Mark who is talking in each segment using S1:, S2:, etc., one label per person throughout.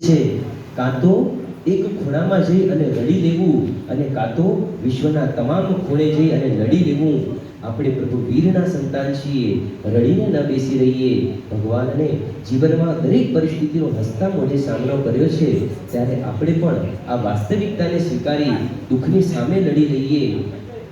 S1: છે. કાં તો એક ખૂણામાં જઈ અને લડી લેવું અને કાં તો વિશ્વના તમામ ખૂણે જઈ અને લડી લેવું. આપણે પ્રભુ વીરના સંતાન છીએ. રડીને ન બેસી રહીએ. ભગવાનને જીવનમાં દરેક પરિસ્થિતિનો હસતા મોઢે સામનો કર્યો છે. ત્યારે આપણે પણ આ વાસ્તવિકતાને સ્વીકારી દુઃખની સામે લડી લઈએ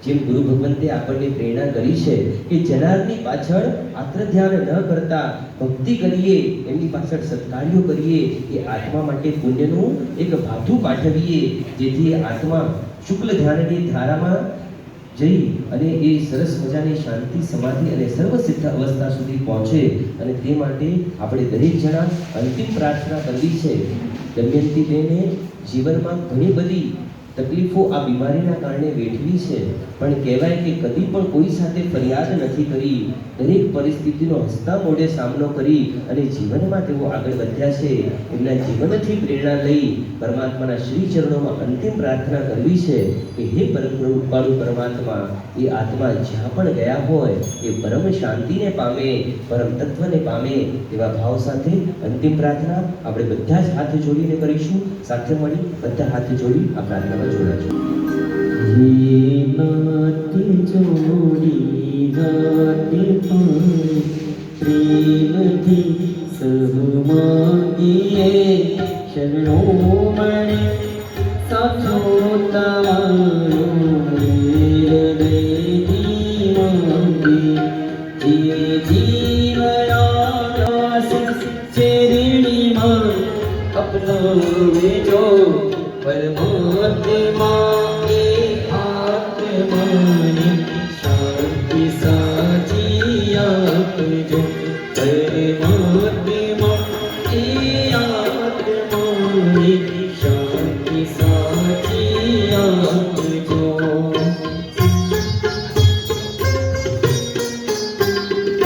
S1: જેમ ગુરુ ભગવંતે આપણને પ્રેરણા કરી છે કે જનારની પાછળ માત્ર ધ્યાન ન કરતા ભક્તિ કરીએ, એમની પાછળ સત્કાર્યો કરીએ, એ આત્મા માટે પુણ્યનું એક ભાથું પાઠવીએ, જેથી આત્મા શુક્લ ધ્યાનની ધારામાં જઈ અને એ સરસ મજાની શાંતિ, સમાધિ અને સર્વસિદ્ધ અવસ્થા સુધી પહોંચે અને તે માટે આપણે દરેક જણા અંતિમ પ્રાર્થના કરવી છે. દમયંતી બેને જીવનમાં ઘણી બધી તકલીફો આ બીમારીના કારણે વેઠવી છે. પણ કહેવાય કે કદી પણ કોઈ સાથે ફરિયાદ નથી કરી. દરેક પરિસ્થિતિનો હસતા મોઢે સામનો કરી અને જીવનમાં તેઓ આગળ વધ્યા છે. એમના જીવનથી પ્રેરણા લઈ પરમાત્માના શ્રી ચરણોમાં અંતિમ પ્રાર્થના કરવી છે કે હે પરમ કૃપાળુ પરમાત્મા, એ આત્મા જ્યાં પણ ગયા હોય, એ પરમ શાંતિને પામે, પરમ તત્વને પામે એવા ભાવ સાથે અંતિમ પ્રાર્થના આપણે બધા જ હાથ જોડીને કરીશું. સાથે મળી બધા હાથ જોડી આ પ્રાર્થનામાં જોડાજો
S2: കാത്തി ജോടി കാത്തി ശ്രീമതി
S1: സഹമാകിയേ ശരണോമണി സജോ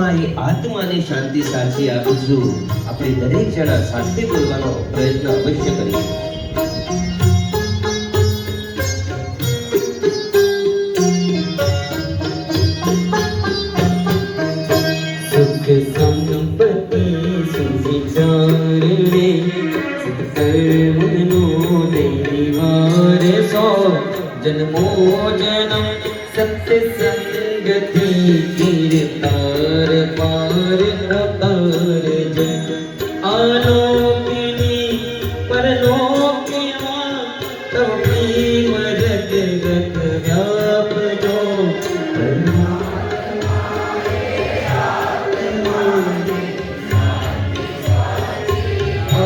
S1: પરમાત્માએ આત્માની શાંતિ સાચી આપીશું. આપણે દરેક જણા સાથે બોલવાનો પ્રયત્ન અવશ્ય કરીશું.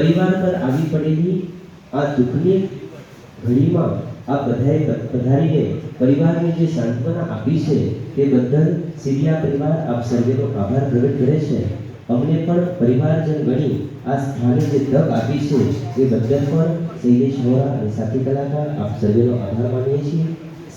S1: પરિવાર પર આવી પડેલી આ દુઃખની ઘડીમાં
S3: આ બધાએ પધારીને પરિવારને જે સાંત્વના આપી છે તે બદલ સિરિયા પરિવાર આપ સર્વેનો આભાર પ્રગટ કરે છે. અમને પણ પરિવારજન ગણી આ સ્થાને જે તક આપી છે એ બદલ પણ શૈલેષ વોરા અને સાથી કલાકાર આપ સર્વેનો આભાર માનીએ છીએ.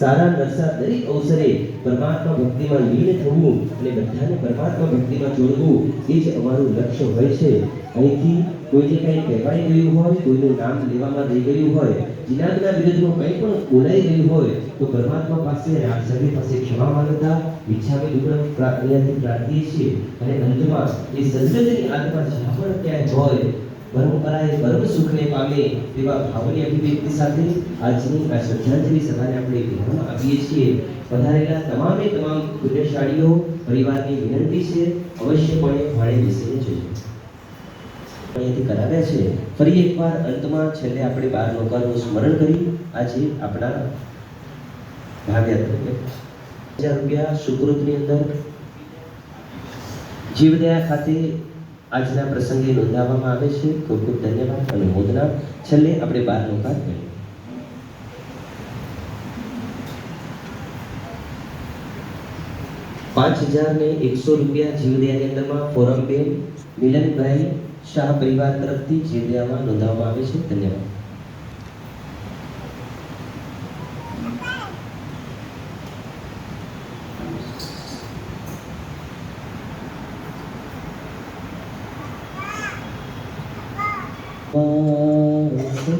S3: સારા નરસા દરેક અવસરે પરમાત્મા ભક્તિમાં લીન થવું અને બધાને પરમાત્મા ભક્તિમાં જોડવું એ જ અમારું લક્ષ્ય હોય છે. અહીંથી કોઈને કંઈ કહેવાઈ ગયું હોય, કોઈનું નામ લેવામાં રહી ગયું હોય જીનાગના વિરુદ્ધમાં કંઈ પણ બોલાઈ ગયું હોય, તો પરમાત્મા પાસે રાજસભી પાસે ક્ષમા માંગતા ઈચ્છાવે દુર્ગમ પ્રાર્થનાથી પ્રાર્થીએ છીએ. અને અંતમાં એ સંતની આત્મા જ્યાં પણ ક્યાંય હોય પરંપરાએ પરમ સુખને પામે તેવા ભાવની અભિવ્યક્તિ સાથે આજની આ શ્રદ્ધાંજલિ સભાને આપણે વિરામ આપીએ છીએ. પધારેલા તમામે તમામ પુણ્યશાળીઓ પરિવારની વિનંતી છે, અવશ્યપણે ભાડે બેસીને જજો અહીંયાથી કરાવ્યા છે. ફરી એકવાર અંતમાં છેલ્લે આપણે બાર લોકોનું સ્મરણ કરી આજે આપણા ભાવ્યા હજાર રૂપિયા સુકૃતની અંદર જીવદયા ખાતે આજના પ્રસંગે નોંધાવવામાં આવે છે. ખૂબ ખૂબ ધન્યવાદ અને મોદના છેલ્લે આપણે બાર ભાગ કરી પાંચ હજાર ને એકસો રૂપિયા જીવદયા અંદરમાં ફોરમ બેન મિલનભાઈ શાહ પરિવાર તરફથી જીવદયામાં નોંધાવવામાં આવે છે. ધન્યવાદ.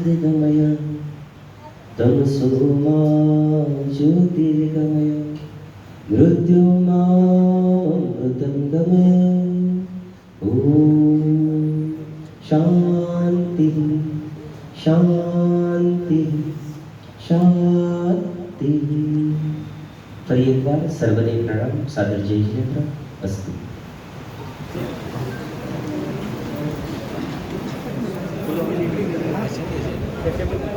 S3: સદગમય તમસોમાં જ્યોતિર્ગમય મૃત્યુમાં મૃતંગમય ઓમ શાંતિ શાંતિ શાંતિ ફરી એકવાર સર્વને પ્રણામ સાદર જય જય
S4: त्याच्याबद्दल